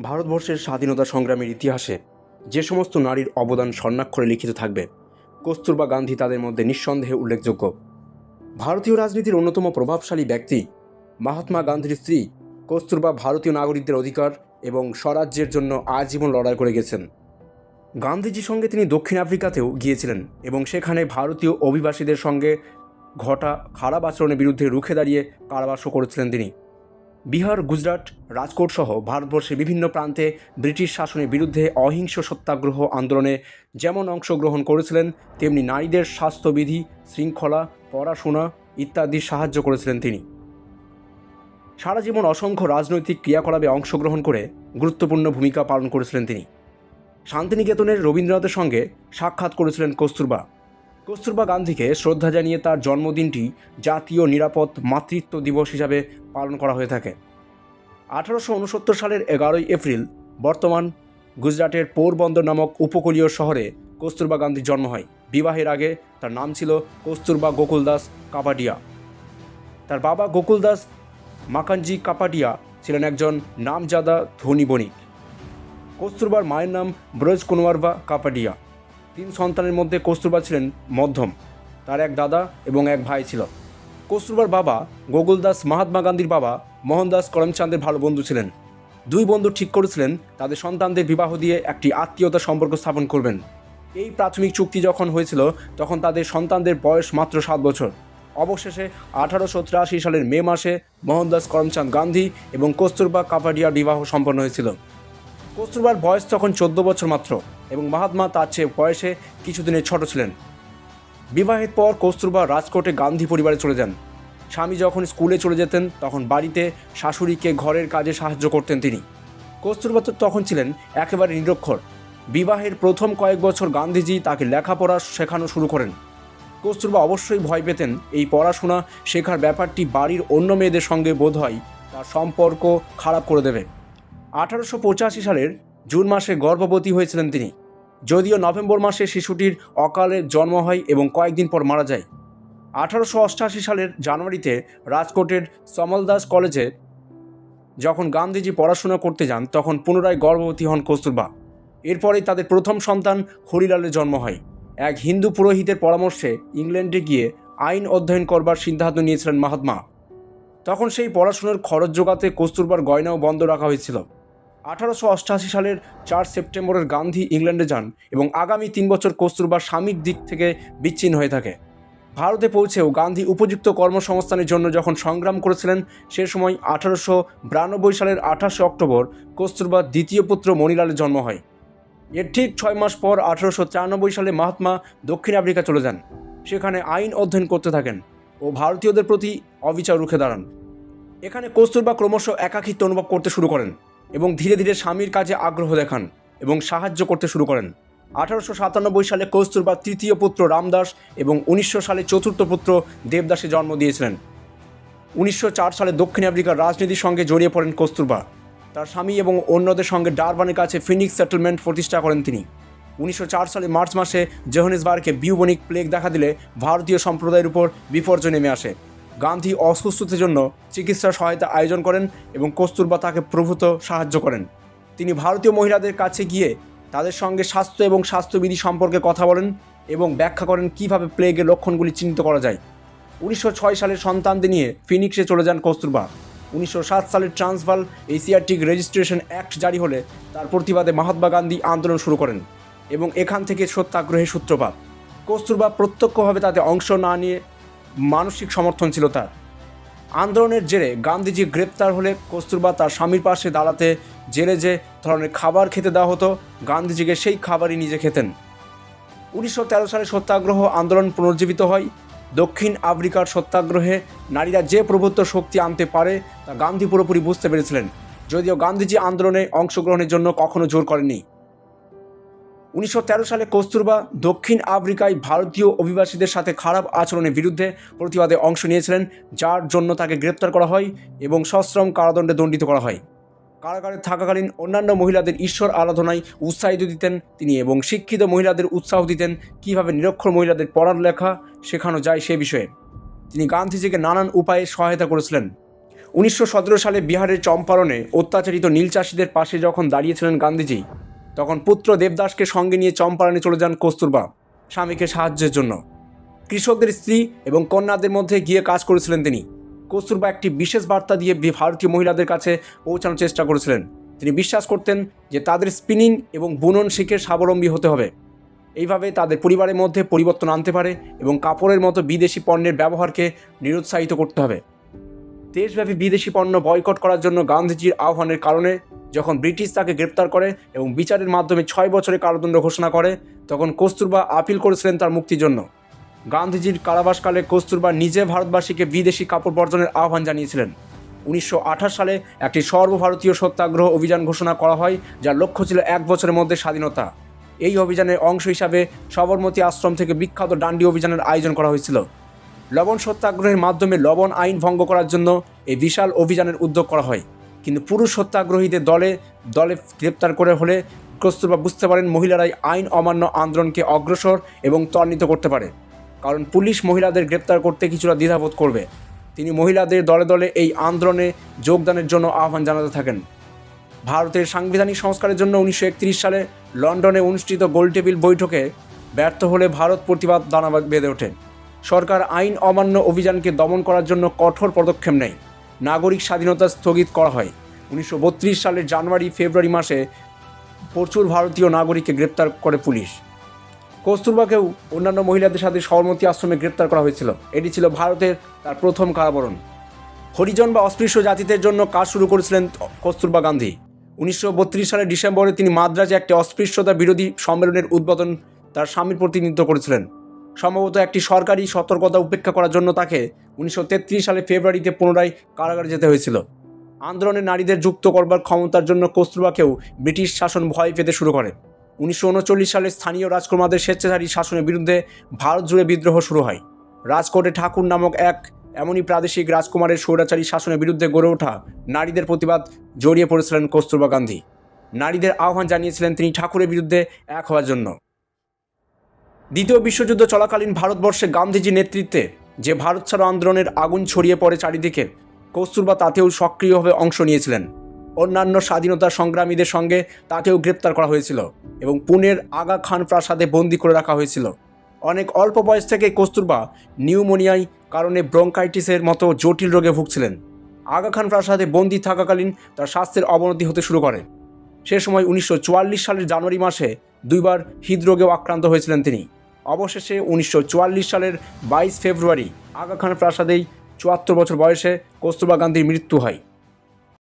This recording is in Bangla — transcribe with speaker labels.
Speaker 1: ভারতবর্ষের স্বাধীনতা সংগ্রামের ইতিহাসে যে সমস্ত নারীর অবদান স্বর্ণাক্ষরে লিখিত থাকবে, কস্তুরবা গান্ধী তাদের মধ্যে নিঃসন্দেহে উল্লেখযোগ্য। ভারতীয় রাজনীতির অন্যতম প্রভাবশালী ব্যক্তি মহাত্মা গান্ধীর স্ত্রী কস্তুরবা ভারতীয় নাগরিকদের অধিকার এবং স্বরাজ্যের জন্য আজীবন লড়াই করে গেছেন। গান্ধীজির সঙ্গে তিনি দক্ষিণ আফ্রিকাতেও গিয়েছিলেন এবং সেখানে ভারতীয় অভিবাসীদের সঙ্গে ঘটা খারাপ আচরণের বিরুদ্ধে রুখে দাঁড়িয়ে কারাবাসও করেছিলেন তিনি। বিহার, গুজরাট, রাজকোট সহ ভারতবর্ষের বিভিন্ন প্রান্তে ব্রিটিশ শাসনের বিরুদ্ধে অহিংস সত্যাগ্রহ আন্দোলনে যেমন অংশগ্রহণ করেছিলেন, তেমনি নারীদের স্বাস্থ্যবিধি, শৃঙ্খলা, পড়াশোনা ইত্যাদি সাহায্য করেছিলেন তিনি। সারা জীবন অসংখ্য রাজনৈতিক ক্রিয়াকলাপে অংশগ্রহণ করে গুরুত্বপূর্ণ ভূমিকা পালন করেছিলেন তিনি। শান্তিনিকেতনের রবীন্দ্রনাথের সঙ্গে সাক্ষাৎ করেছিলেন কস্তুরবা। কস্তুরবা গান্ধীকে শ্রদ্ধা জানিয়ে তার জন্মদিনটি জাতীয় নিরাপদ মাতৃত্ব দিবস হিসাবে পালন করা হয়ে থাকে। আঠারোশো উনসত্তর সালের এগারোই এপ্রিল বর্তমান গুজরাটের পোরবন্দর নামক উপকূলীয় শহরে কস্তুরবা গান্ধীর জন্ম হয়। বিবাহের আগে তার নাম ছিল কস্তুরবা গোকুল দাস কাপাডিয়া। তার বাবা গোকুল দাস মাকানজি কাপাডিয়া ছিলেন একজন নামজাদা ধনী বণিক। কস্তুরবার মায়ের নাম ব্রজ কুনওয়ারবা কাপাডিয়া। তিন সন্তানের মধ্যে কস্তুরবা ছিলেন মধ্যম। তার এক দাদা এবং এক ভাই ছিল। কস্তুরবার বাবা গোকুল দাস মহাত্মা গান্ধীর বাবা মোহনদাস করমচাঁদের ভালো বন্ধু ছিলেন। দুই বন্ধু ঠিক করেছিলেন, তাদের সন্তানদের বিবাহ দিয়ে একটি আত্মীয়তা সম্পর্ক স্থাপন করবেন। এই প্রাথমিক চুক্তি যখন হয়েছিল, তখন তাদের সন্তানদের বয়স মাত্র সাত বছর। অবশেষে আঠারোশো তিরাশি সালের মে মাসে মোহনদাস করমচাঁদ গান্ধী এবং কস্তুরবা কাপাডিয়ার বিবাহ সম্পন্ন হয়েছিল। কস্তুরবার বয়স তখন চোদ্দ বছর মাত্র। এবং মহাত্মা তার চেয়ে বয়সে কিছুদিনের ছোট ছিলেন। বিবাহের পর কস্তুরবা রাজকোটে গান্ধী পরিবারে চলে যান। স্বামী যখন স্কুলে চলে যেতেন, তখন বাড়িতে শাশুড়িকে ঘরের কাজে সাহায্য করতেন তিনি। কস্তুরবা তো তখন ছিলেন একেবারে নিরক্ষর। বিবাহের প্রথম কয়েক বছর গান্ধীজি তাকে লেখাপড়া শেখানো শুরু করেন। কস্তুরবা অবশ্যই ভয় পেতেন এই পড়াশোনা শেখার ব্যাপারটি বাড়ির অন্য মেয়েদের সঙ্গে বোধ হয় তার সম্পর্ক খারাপ করে দেবে। আঠারোশো পঁচাশি সালের জুন মাসে গর্ভবতী হয়েছিলেন তিনি। যদিও নভেম্বর মাসে শিশুটির অকালে জন্ম হয় এবং কয়েকদিন পর মারা যায়। আঠারোশো অষ্টাশি সালের জানুয়ারিতে রাজকোটের সমলদাস কলেজে যখন গান্ধীজি পড়াশোনা করতে যান, তখন পুনরায় গর্ভবতী হন কস্তুরবা। এরপরেই তাদের প্রথম সন্তান হরিলালের জন্ম হয়। এক হিন্দু পুরোহিতের পরামর্শে ইংল্যান্ডে গিয়ে আইন অধ্যয়ন করবার সিদ্ধান্ত নিয়েছিলেন মহাত্মা। তখন সেই পড়াশুনোর খরচ জোগাতে কস্তুরবার গয়নাও বন্ধ রাখা হয়েছিল। আঠারোশো সালের চার সেপ্টেম্বরের গান্ধী ইংল্যান্ডে যান এবং আগামী তিন বছর কস্তুরবা স্বামীর দিক থেকে বিচ্ছিন্ন হয়ে থাকে। ভারতে পৌঁছেও গান্ধী উপযুক্ত কর্মসংস্থানের জন্য যখন সংগ্রাম করেছিলেন, সে সময় আঠারোশো বিরানব্বই সালের আঠাশে অক্টোবর কস্তুরবার দ্বিতীয় পুত্র মণিলালের জন্ম হয়। এর ঠিক ছয় মাস পর আঠারোশো তিরানব্বই সালে মহাত্মা দক্ষিণ আফ্রিকা চলে যান। সেখানে আইন অধ্যয়ন করতে থাকেন ও ভারতীয়দের প্রতি অবিচার রুখে দাঁড়ান। এখানে কস্তুরবা ক্রমশ একাকিত্ব অনুভব করতে শুরু করেন। এবং ধীরে ধীরে স্বামীর কাজে আগ্রহ দেখান এবং সাহায্য করতে শুরু করেন। আঠারোশো সাতানব্বই সালে কস্তুরবা তৃতীয় পুত্র রামদাস এবং উনিশশো সালে চতুর্থ পুত্র দেবদাসে জন্ম দিয়েছিলেন। উনিশশো চার সালে দক্ষিণ আফ্রিকার রাজনীতির সঙ্গে জড়িয়ে পড়েন কস্তুরবা। তার স্বামী এবং অন্যদের সঙ্গে ডারবানের কাছে ফিনিক্স সেটেলমেন্ট প্রতিষ্ঠা করেন তিনি। উনিশশো চার সালে মার্চ মাসে জোহানেসবার্গে বিউবনিক প্লেগ দেখা দিলে ভারতীয় সম্প্রদায়ের উপর বিপর্যয় নেমে আসে। গান্ধী অসুস্থতার জন্য চিকিৎসা সহায়তা আয়োজন করেন এবং কস্তুরবা তাকে প্রভূত সাহায্য করেন। তিনি ভারতীয় মহিলাদের কাছে গিয়ে তাদের সঙ্গে স্বাস্থ্য এবং স্বাস্থ্যবিধি সম্পর্কে কথা বলেন এবং ব্যাখ্যা করেন কীভাবে প্লেগের লক্ষণগুলি চিহ্নিত করা যায়। উনিশশো সালের সন্তানদের নিয়ে ফিনিক্সে চলে যান কস্তুরবা। উনিশশো সাত সালের ট্রান্সভাল এশিয়াটিক রেজিস্ট্রেশন অ্যাক্ট জারি হলে তার প্রতিবাদে মহাত্মা গান্ধী আন্দোলন শুরু করেন এবং এখান থেকে সত্যাগ্রহের সূত্রপাত। কস্তুরবা প্রত্যক্ষভাবে তাতে অংশ না নিয়ে মানসিক সমর্থন ছিল তার। আন্দোলনের জেরে গান্ধীজি গ্রেপ্তার হলে কস্তুরবা তার স্বামীর পাশে দাঁড়াতে জেলে যে ধরনের খাবার খেতে দেওয়া হতো, গান্ধীজিকে সেই খাবারই নিজে খেতেন। উনিশশো তেরো সালে সত্যাগ্রহ আন্দোলন পুনর্জীবিত হয়। দক্ষিণ আফ্রিকার সত্যাগ্রহে নারীরা যে প্রভুত্ব শক্তি আনতে পারে, তা গান্ধী পুরোপুরি বুঝতে পেরেছিলেন। যদিও গান্ধীজি আন্দোলনে অংশগ্রহণের জন্য কখনো জোর করেননি। উনিশশো তেরো সালে কস্তুরবা দক্ষিণ আফ্রিকায় ভারতীয় অভিবাসীদের সাথে খারাপ আচরণের বিরুদ্ধে প্রতিবাদে অংশ নিয়েছিলেন, যার জন্য তাকে গ্রেপ্তার করা হয় এবং সশ্রম কারাদণ্ডে দণ্ডিত করা হয়। কারাগারে থাকাকালীন অন্যান্য মহিলাদের ঈশ্বর আরাধনায় উৎসাহিত দিতেন তিনি এবং শিক্ষিত মহিলাদের উৎসাহ দিতেন কীভাবে নিরক্ষর মহিলাদের পড়ার লেখা শেখানো যায় সে বিষয়ে। তিনি গান্ধীজিকে নানান উপায়ে সহায়তা করেছিলেন। উনিশশো সতেরো সালে বিহারের চম্পারণে অত্যাচারিত নীল চাষিদের পাশে যখন দাঁড়িয়েছিলেন গান্ধীজি তখন পুত্র দেবদাসকে সঙ্গে নিয়ে চম্পারণে চলে যান কস্তুরবা স্বামীকে সাহায্যের জন্য। কৃষকদের স্ত্রী এবং কন্যাদের মধ্যে গিয়ে কাজ করেছিলেন তিনি। কস্তুরবা একটি বিশেষ বার্তা দিয়ে ভারতীয় মহিলাদের কাছে পৌঁছানোর চেষ্টা করেছিলেন। তিনি বিশ্বাস করতেন যে তাদের স্পিনিং এবং বুনন শিখে স্বাবলম্বী হতে হবে। এইভাবে তাদের পরিবারের মধ্যে পরিবর্তন আনতে পারে এবং কাপড়ের মতো বিদেশি পণ্যের ব্যবহারকে নিরুৎসাহিত করতে হবে। দেশব্যাপী বিদেশি পণ্য বয়কট করার জন্য গান্ধীজির আহ্বানের কারণে যখন ব্রিটিশ তাকে গ্রেপ্তার করে এবং বিচারের মাধ্যমে ছয় বছরের কারাদণ্ড ঘোষণা করে, তখন কস্তুরবা আপিল করেছিলেন তার মুক্তির জন্য। গান্ধীজির কারাবাসকালে কস্তুরবা নিজে ভারতবাসীকে বিদেশি কাপড় বর্জনের আহ্বান জানিয়েছিলেন। উনিশশো আঠাশ সালে একটি সর্বভারতীয় সত্যাগ্রহ অভিযান ঘোষণা করা হয়, যার লক্ষ্য ছিল এক বছরের মধ্যে স্বাধীনতা। এই অভিযানের অংশ হিসাবে সবরমতী আশ্রম থেকে বিখ্যাত ডান্ডি অভিযানের আয়োজন করা হয়েছিল। লবণ সত্যাগ্রহের মাধ্যমে লবণ আইন ভঙ্গ করার জন্য এই বিশাল অভিযানের উদ্যোগ করা হয়। কিন্তু পুরুষ সত্যাগ্রহীদের দলে দলে গ্রেপ্তার করে হলে কস্তুরবা বুঝতে পারেন মহিলারাই আইন অমান্য আন্দোলনকে অগ্রসর এবং ত্বরান্বিত করতে পারে। কারণ পুলিশ মহিলাদের গ্রেপ্তার করতে কিছুটা দ্বিধাবোধ করবে। তিনি মহিলাদের দলে দলে এই আন্দোলনে যোগদানের জন্য আহ্বান জানাতে থাকেন। ভারতের সাংবিধানিক সংস্কারের জন্য উনিশশো একত্রিশ সালে লন্ডনে অনুষ্ঠিত গোলটেবিল বৈঠকে ব্যর্থ হলে ভারত প্রতিবাদ দানা বেঁধে ওঠে। সরকার আইন অমান্য অভিযানকে দমন করার জন্য কঠোর পদক্ষেপ নেয়। নাগরিক স্বাধীনতা স্থগিত করা হয়। উনিশশো বত্রিশ সালের জানুয়ারি, ফেব্রুয়ারি মাসে প্রচুর ভারতীয় নাগরিককে গ্রেপ্তার করে পুলিশ। কস্তুরবাকেও অন্যান্য মহিলাদের সাথে সবরমতী আশ্রমে গ্রেপ্তার করা হয়েছিল। এটি ছিল ভারতের তার প্রথম কারাবরণ। হরিজন বা অস্পৃশ্য জাতিদের জন্য কাজ শুরু করেছিলেন কস্তুরবা গান্ধী। উনিশশো বত্রিশ সালের ডিসেম্বরে তিনি মাদ্রাজে একটি অস্পৃশ্যতা বিরোধী সম্মেলনের উদ্বোধন তার স্বামীর প্রতিনিধিত্ব করেছিলেন। সম্ভবত একটি সরকারি সতর্কতা উপেক্ষা করার জন্য তাকে উনিশশো তেত্রিশ সালে ফেব্রুয়ারিতে পুনরায় কারাগারে যেতে হয়েছিল। আন্দোলনে নারীদের যুক্ত করবার ক্ষমতার জন্য কস্তুরবাকেও ব্রিটিশ শাসন ভয় পেতে শুরু করে। উনিশশো উনচল্লিশ সালে স্থানীয় রাজকুমারদের স্বেচ্ছাচারী শাসনের বিরুদ্ধে ভারত জুড়ে বিদ্রোহ শুরু হয়। রাজকোটে ঠাকুর নামক এক এমনই প্রাদেশিক রাজকুমারের স্বৈরাচারী শাসনের বিরুদ্ধে গড়ে ওঠা নারীদের প্রতিবাদ জড়িয়ে পড়েছিলেন কস্তুরবা গান্ধী। নারীদের আহ্বান জানিয়েছিলেন তিনি ঠাকুরের বিরুদ্ধে এক হওয়ার জন্য। দ্বিতীয় বিশ্বযুদ্ধ চলাকালীন ভারতবর্ষে গান্ধীজির নেতৃত্বে যে ভারত ছাড়ো আন্দোলনের আগুন ছড়িয়ে পড়ে চারিদিকে কস্তুরবা তাতেও সক্রিয়ভাবে অংশ নিয়েছিলেন। অন্যান্য স্বাধীনতা সংগ্রামীদের সঙ্গে তাকেও গ্রেপ্তার করা হয়েছিল এবং পুনের আগা খান প্রাসাদে বন্দি করে রাখা হয়েছিল। অনেক অল্প বয়স থেকে কস্তুরবা নিউমোনিয়ায় কারণে ব্রঙ্কাইটিসের মতো জটিল রোগে ভুগছিলেন। আগা খান প্রাসাদে বন্দি থাকাকালীন তার স্বাস্থ্যের অবনতি হতে শুরু করে। সে সময় উনিশশো চুয়াল্লিশ সালের জানুয়ারি মাসে দুইবার হৃদরোগেও আক্রান্ত হয়েছিলেন তিনি। অবশেষে উনিশশো চুয়াল্লিশ সালের বাইশ ফেব্রুয়ারি আগা খান প্রাসাদেই চুয়াত্তর বছর বয়সে কস্তুরবা গান্ধীর মৃত্যু হয়।